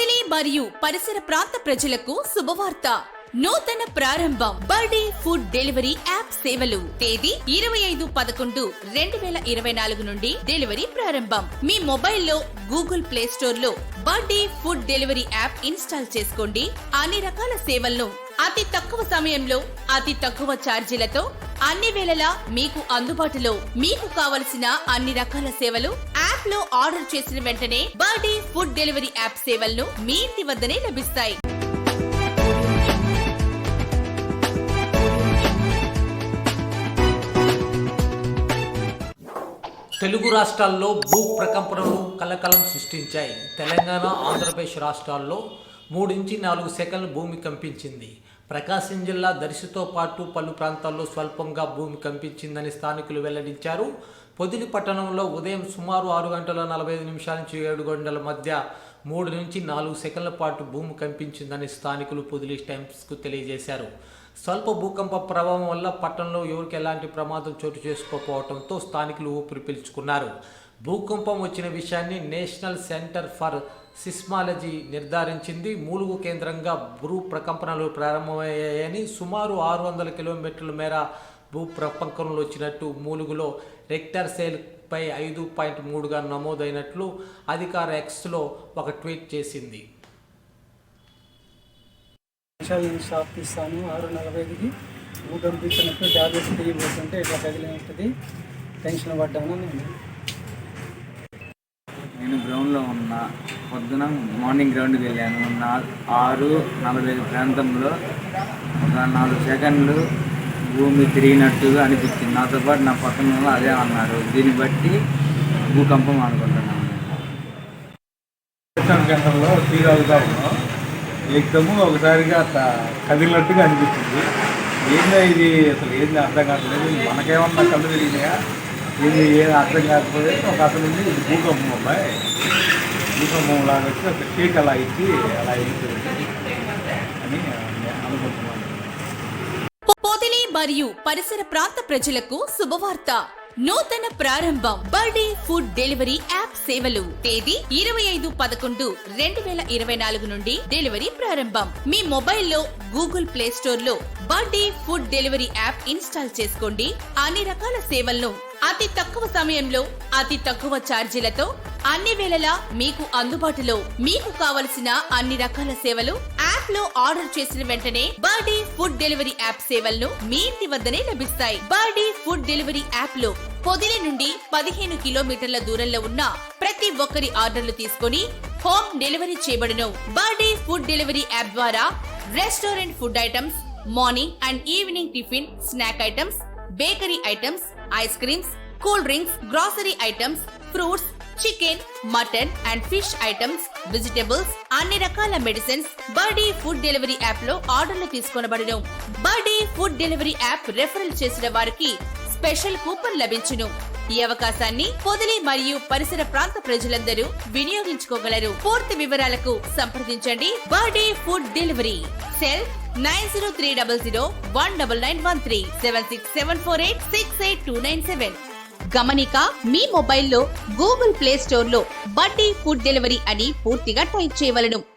పొదిలి మరియు పరిసర ప్రాంత ప్రజలకు శుభవార్త. నూతన ప్రారంభం. బర్డే ఫుడ్ డెలివరీ యాప్ సేవలు. తేదీ ఇరవై ఐదు పదకొండు రెండు వేల ఇరవై నాలుగు నుండి డెలివరీ ప్రారంభం. మీ మొబైల్లో గూగుల్ ప్లే స్టోర్లో Birdy food delivery app install చేసుకోండి. అన్ని రకాల సేవలను అతి తక్కువ సమయంలో అతి తక్కువ ఛార్జీలతో అన్ని వేళలా మీకు అందుబాటులో మీకు కావలసిన అన్ని రకాల సేవలు యాప్లో ఆర్డర్ చేసిన వెంటనే బర్డే ఫుడ్ డెలివరీ యాప్ సేవలను మీ ఇంటి వద్దనే లభిస్తాయి. తెలుగు రాష్ట్రాల్లో భూ ప్రకంపనలు కలకలం సృష్టించాయి. తెలంగాణ ఆంధ్రప్రదేశ్ రాష్ట్రాల్లో మూడించి నాలుగు సెకండ్లు భూమి కంపించింది. ప్రకాశం జిల్లా దర్శితో పాటు పలు ప్రాంతాల్లో స్వల్పంగా భూమి కంపించిందని స్థానికులు వెల్లడించారు. పొదిలి పట్టణంలో ఉదయం సుమారు ఆరు గంటల నలభై ఐదు నిమిషాల నుంచి ఏడు గంటల మధ్య మూడు నుంచి నాలుగు సెకండ్ల పాటు భూమి కంపించిందని స్థానికులు పొదిలి టైమ్స్కు తెలియజేశారు. స్వల్ప భూకంప ప్రభావం వల్ల పట్టణంలో ఎవరికి ఎలాంటి ప్రమాదం చోటు చేసుకోకపోవడంతో స్థానికులు ఊపిరి పీల్చుకున్నారు. భూకంపం వచ్చిన విషయాన్ని నేషనల్ సెంటర్ ఫర్ సిస్మాలజీ నిర్ధారించింది. మూలుగు కేంద్రంగా భూ ప్రకంపనలు ప్రారంభమయ్యాయని సుమారు ఆరు వందల కిలోమీటర్ల మేర భూ ప్రకంపనలు వచ్చినట్టు మూలుగులో రెక్టర్ సేల్ పై ఐదు పాయింట్ మూడుగా నమోదైనట్లు అధికార ఎక్స్లో ఒక ట్వీట్ చేసింది. షాప్ ఆరు నలభై ఐదుకి ఇట్లా టెన్షన్ పడ్డాను నేను? నేను గ్రౌండ్లో ఉన్నా. పొద్దున మార్నింగ్ గ్రౌండ్కి వెళ్ళాను. నా ఆరు నలభై ఐదు ప్రాంతంలో ఒక నాలుగు సెకండ్లు భూమి తిరిగినట్టుగా అనిపించింది. నాతో పాటు నా పక్కన అదే అన్నారు. దీన్ని బట్టి భూకంపం అనుకుంటున్నాను. గంటల్లో కేంద్రంలో ఉన్నాం. ఏకదము ఒకసారిగా అట్లా కదిలినట్టుగా అనిపించింది. ఏందో ఇది అసలు ఏంది అర్థం కావట్లేదు. మనకేమన్నా కళ్ళు తిరిగినాయా? ఇది ఏం అర్థం కాకపోతే ఒక అతను ఉంది ఇది భూకంపం అబ్బాయి భూకంపం లాగా వచ్చి ఒక కేక్ అలా ఇచ్చి అలా అని అనుకుంటున్నాను. పొదిలి మరియు పరిసర ప్రాంత ప్రజలకు శుభవార్త. నూతన ప్రారంభం బర్డే ఫుడ్ డెలివరీ యాప్ సేవలు. తేదీ ఇరవై ఐదు పదకొండు రెండు వేల ఇరవై నాలుగు నుండి డెలివరీ ప్రారంభం. మీ మొబైల్లో గూగుల్ ప్లే స్టోర్లో Birdy food delivery app install చేసుకోండి. అన్ని రకాల సేవలను అతి తక్కువ సమయంలో అతి తక్కువ ఛార్జీలతో అన్ని వేళలా మీకు అందుబాటులో మీకు కావలసిన అన్ని రకాల సేవలు యాప్లో ఆర్డర్ చేసిన వెంటనే బర్డే ఫుడ్ డెలివరీ యాప్ సేవలను మీ ఇంటి వద్దనే లభిస్తాయి. బర్డే ఫుడ్ డెలివరీ యాప్లో పొదిలి నుండి పదిహేను కిలోమీటర్ల దూరంలో ఉన్న ప్రతి ఒక్కరి ఆర్డర్లు తీసుకొని హోమ్ డెలివరీ చేయబడును. బర్డే ఫుడ్ డెలివరీ యాప్ ద్వారా restaurant food items morning and evening tiffin snack items bakery items ice creams cool drinks grocery items fruits chicken mutton and fish items vegetables అన్ని రకాల మెడిసిన్స్ బర్డీ ఫుడ్ డెలివరీ యాప్లో ఆర్డర్లు తీసుకొనబడును. Birdy food delivery app referral చేసిన వారికి special coupon లభించును. ఈ అవకాశాన్ని పొదిలి మరియు పరిసర ప్రాంత ప్రజలందరూ వినియోగించుకోగలరు. పూర్తి వివరాలకు సంప్రదించండి Birdy food delivery cell nine zero three double zero one double nine one three seven six seven four eight six eight two nine seven గమనిక మీ మొబైల్లో గూగుల్ ప్లే స్టోర్లో బడ్డీ ఫుడ్ డెలివరీ అని పూర్తిగా టైప్ చేయవలను.